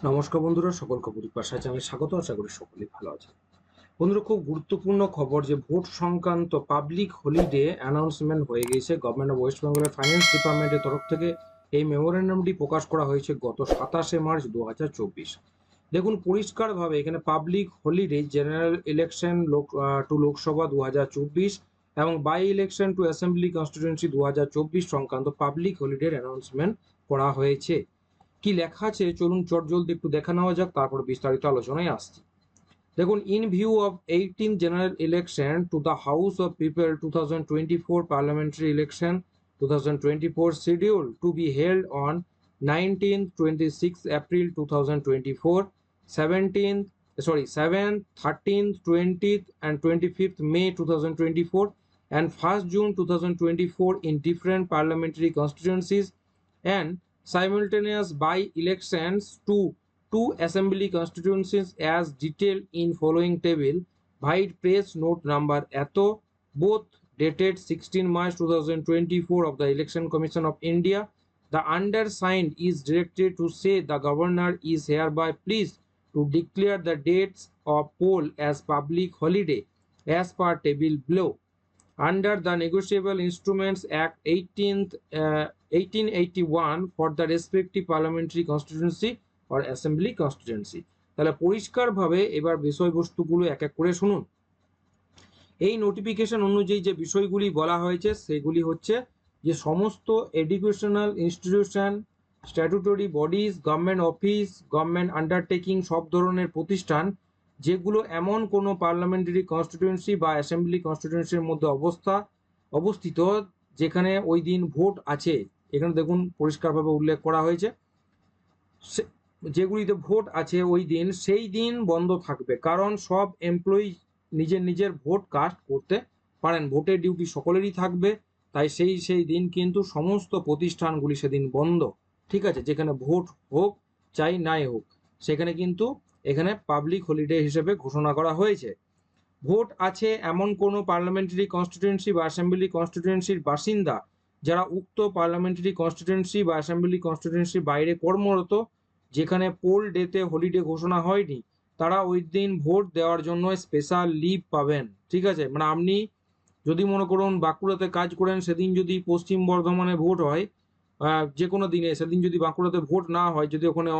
নমস্কার বন্ধুরা সকলকে পরিবার আমি স্বাগত, আশা করি সকলেই ভালো আছে বন্ধুরা, খুব গুরুত্বপূর্ণ খবর যে ভোট সংক্রান্ত পাবলিক হলিডে অ্যানাউন্সমেন্ট হয়ে গেছে গভর্নমেন্ট অফ ওয়েস্ট বেঙ্গলের ফাইন্যান্স ডিপার্টমেন্টের তরফ থেকে এই মেমোরেন্ডামটি প্রকাশ করা হয়েছে গত সাতাশে মার্চ দু হাজার চব্বিশ। দেখুন, পরিষ্কারভাবে এখানে public holiday general election Lok to Lok Sabha দু হাজার চব্বিশ এবং by election to assembly constituency দু সংক্রান্ত পাবলিক হলিডের অ্যানাউন্সমেন্ট করা হয়েছে। কি লেখা আছে? চলুন চট জলদি একটু দেখা নেওয়া যাক, তারপর বিস্তারিত আলোচনায় আসছি। দেখুন in view of eighteen general election to the house of people two thousand twenty four parliamentary election two thousand twenty four schedule to be held on nineteen twenty six April two thousand twenty four seventeen sorry 7th 13th 20th and 25th may 2024 and 1st june 2024 in different parliamentary constituencies, and simultaneous by-elections to two assembly constituencies as detailed in following table White press note number eto both dated 16 march 2024 of the election commission of india the undersigned is directed to say the governor is hereby pleased to declare the dates of poll as public holiday as per table below under the Negotiable Instruments Act 18th, uh, 1881 for the respective parliamentary constituency or assembly constituency. তাহলে পরিষ্কারভাবে এবার বিষয়বস্তুগুলো এক এক করে শুনুন। এই notification অনুযায়ী যে বিষয়গুলি বলা হয়েছে সেগুলি হচ্ছে যে সমস্ত educational institution statutory bodies government office government undertaking সব ধরনের প্রতিষ্ঠান যেগুলো এমন কোনো পার্লামেন্টারি কনস্টিটিউয়েন্সি বা অ্যাসেম্বলি কনস্টিটিউয়েন্সির মধ্যে অবস্থা, অবস্থিত, যেখানে ওই দিন ভোট আছে। এখানে দেখুন, পরিষ্কারভাবে উল্লেখ করা হয়েছে। যেগুলিতে ভোট আছে ওই দিন, সেই দিন বন্ধ থাকবে। কারণ সব এমপ্লয়ি নিজের নিজের ভোট কাস্ট করতে পারেন। ভোটের ডিউটি সকলেরই থাকবে। তাই সেই সেই দিন কিন্তু সমস্ত প্রতিষ্ঠানগুলি সেদিন বন্ধ। ঠিক আছে? যেখানে ভোট হোক, চাই নাই হোক, সেখানে কিন্তু এখানে পাবলিক হলিডে হিসেবে ঘোষণা করা হয়েছে। ভোট আছে এমন কোনো পার্লামেন্টারি কনস্টিটিউয়েন্সি বা অ্যাসেম্বলি কনস্টিটিউয়েন্সির বাসিন্দা যারা উক্ত পার্লামেন্টারি কনস্টিটিউয়েন্সি বা অ্যাসেম্বলি কনস্টিটিউয়েন্সির বাইরে কর্মরত, যেখানে পোল ডেতে হলিডে ঘোষণা হয়নি, তারা ওই দিন ভোট দেওয়ার জন্য স্পেশাল লিভ পাবেন। ঠিক আছে? মানে আপনি যদি মনে করুন বাঁকুড়াতে কাজ করেন, সেদিন যদি পশ্চিম বর্ধমানে ভোট হয় যে কোনো দিনে, সেদিন যদি বাঁকুড়াতে ভোট না হয়, যদি ওখানে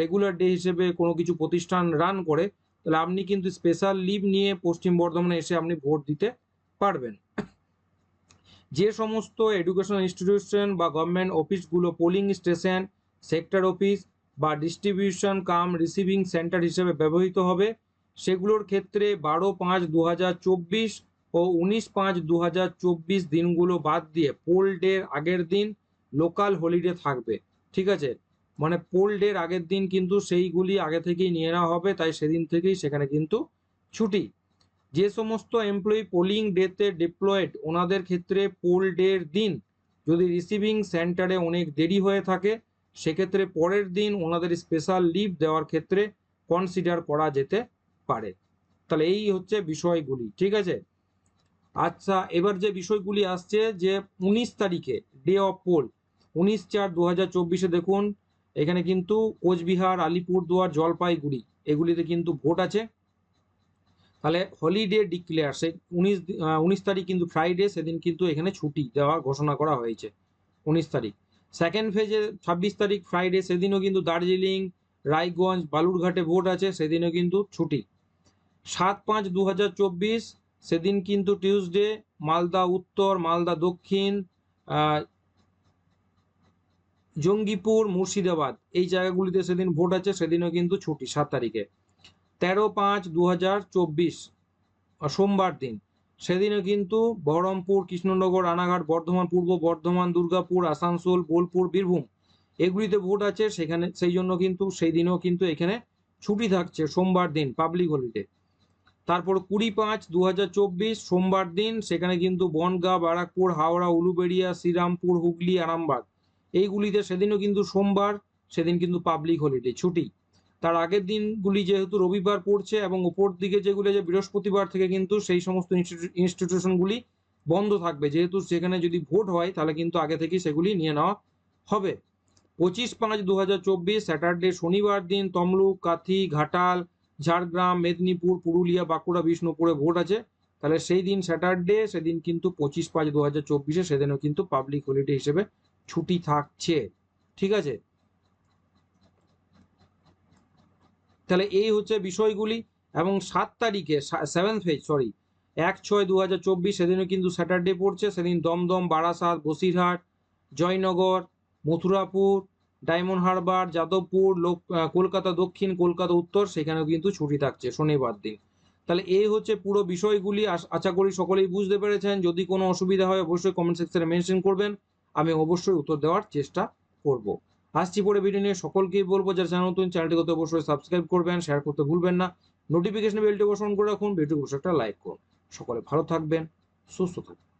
রেগুলার ডে হিসেবে কোনো কিছু প্রতিষ্ঠান রান করে, তাহলে আপনি কিন্তু স্পেশাল লিভ নিয়ে পশ্চিম বর্ধমানে এসে আপনি ভোট দিতে পারবেন। যে সমস্ত এডুকেশনাল ইনস্টিটিউশন বা গভর্নমেন্ট অফিসগুলো পোলিং স্টেশন সেক্টর অফিস বা ডিস্ট্রিবিউশন কাম রিসিভিং সেন্টার হিসেবে ব্যবহৃত হবে, সেগুলোর ক্ষেত্রে বারো পাঁচ দু ও উনিশ পাঁচ দু দিনগুলো বাদ দিয়ে পোল ডের আগের দিন লোকাল হলিডে থাকবে। ঠিক আছে? মানে পোল ডের আগের দিন কিন্তু সেইগুলি আগে থেকেই নিয়ে নেওয়া হবে, তাই সেদিন থেকেই সেখানে কিন্তু ছুটি। যে সমস্ত এমপ্লয়ি পোলিং ডেতে ডিপ্লয়েড ওনাদের ক্ষেত্রে পোল ডের দিন যদি রিসিভিং সেন্টারে অনেক দেরি হয়ে থাকে, সেক্ষেত্রে পরের দিন ওনাদের স্পেশাল লিভ দেওয়ার ক্ষেত্রে কনসিডার করা যেতে পারে। তাহলে এই হচ্ছে বিষয়গুলি, ঠিক আছে? আচ্ছা এবার যে বিষয়গুলি আসছে যে উনিশ তারিখে ডে অফ পোল উনিশ চার দু হাজার চব্বিশে দেখুন এখানে কিন্তু কোচবিহার, আলিপুরদুয়ার, জলপাইগুড়ি এগুলিতে কিন্তু ভোট আছে। তাহলে হলিডে ডিক্লেয়ার সে উনিশ উনিশ তারিখ কিন্তু ফ্রাইডে সেদিন কিন্তু এখানে ছুটি দেওয়ার ঘোষণা করা হয়েছে উনিশ তারিখ। সেকেন্ড ফেজে ছাব্বিশ তারিখ ফ্রাইডে সেদিনও কিন্তু দার্জিলিং, রায়গঞ্জ, বালুরঘাটে ভোট আছে, সেদিনও কিন্তু ছুটি। সাত পাঁচ দু সেদিন কিন্তু টিউসডে মালদা উত্তর, মালদা দক্ষিণ জঙ্গিপুর, মুর্শিদাবাদ, এই জায়গাগুলিতে সেদিন ভোট আছে, সেদিনও কিন্তু ছুটি, সাত তারিখে। তেরো পাঁচ দু সোমবার দিন। সেদিনও কিন্তু বহরমপুর, কৃষ্ণনগর, রানাঘাট, বর্ধমান, পূর্ব বর্ধমান, দুর্গাপুর, আসানসোল, বোলপুর, বীরভূম, এগুলিতে ভোট আছে, সেখানে, সেই জন্য কিন্তু সেই দিনও কিন্তু এখানে ছুটি থাকছে, সোমবার দিন পাবলিক হলিডে তারপর কুড়ি পাঁচ দু সোমবার দিন, সেখানে কিন্তু বনগাঁ, বারাকপুর, হাওড়া, উলুবেড়িয়া, শ্রীরামপুর, হুগলি, আরামবাগ। এইগুলিতে সেদিনও কিন্তু সোমবার, সেদিন কিন্তু পাবলিক হলিডে ছুটি। তার আগের দিনগুলি যেহেতু রবিবার পড়ছে এবং ওপর দিকে যেগুলো যে বৃহস্পতিবার থেকে কিন্তু সেই সমস্ত ইনস্টিটিউশনগুলি বন্ধ থাকবে। যেহেতু সেখানে যদি ভোট হয়, তাহলে কিন্তু আগে থেকেই সেগুলি নিয়ে নেওয়া হবে। পঁচিশ পাঁচ দু স্যাটারডে শনিবার দিন তমলুক, কাথি, ঘাটাল, ঝাড়গ্রাম, মেদিনীপুর, পুরুলিয়া, বাঁকুড়া, বিষ্ণুপুরে ভোট আছে। তাহলে সেই দিন স্যাটারডে, সেদিন কিন্তু পঁচিশ পাঁচ দু হাজার চব্বিশে সেদিনও কিন্তু পাবলিক হলিডে হিসেবে ছুটি থাকছে, ঠিক আছে? তাহলে এই হচ্ছে বিষয়গুলি, এবং সাত তারিখে সেভেন্থ ফেজ সরি এক ছয় দু হাজার চব্বিশ, সেদিনও কিন্তু স্যাটারডে পড়ছে, সেদিন দমদম, বারাসাত, বসিরহাট, জয়নগর, মথুরাপুর ডায়মন্ড হারবার যাদবপুর, লোক কলকাতা দক্ষিণ, কলকাতা উত্তর, সেখানেও কিন্তু ছুটি থাকছে শনিবার দিন। তাহলে এই হচ্ছে পুরো বিষয়গুলি, আশা করি সকলেই বুঝতে পেরেছেন। যদি কোনো অসুবিধা হয়, অবশ্যই কমেন্ট সেকশনে মেনশন করবেন। আমি অবশ্যই উত্তর দেওয়ার চেষ্টা করব। আসছি পরে ভিডিও নিয়ে। সকলকেই বলব, যারা চ্যানেল নতুন চ্যানেলটিকে করতে অবশ্যই সাবস্ক্রাইব করবেন শেয়ার করতে ভুলবেন না। নোটিফিকেশন বেলটি অন করে রাখুন ভিডিও অবশ্যই একটা লাইক করুন। সকলে ভালো থাকবেন, সুস্থ থাকবেন।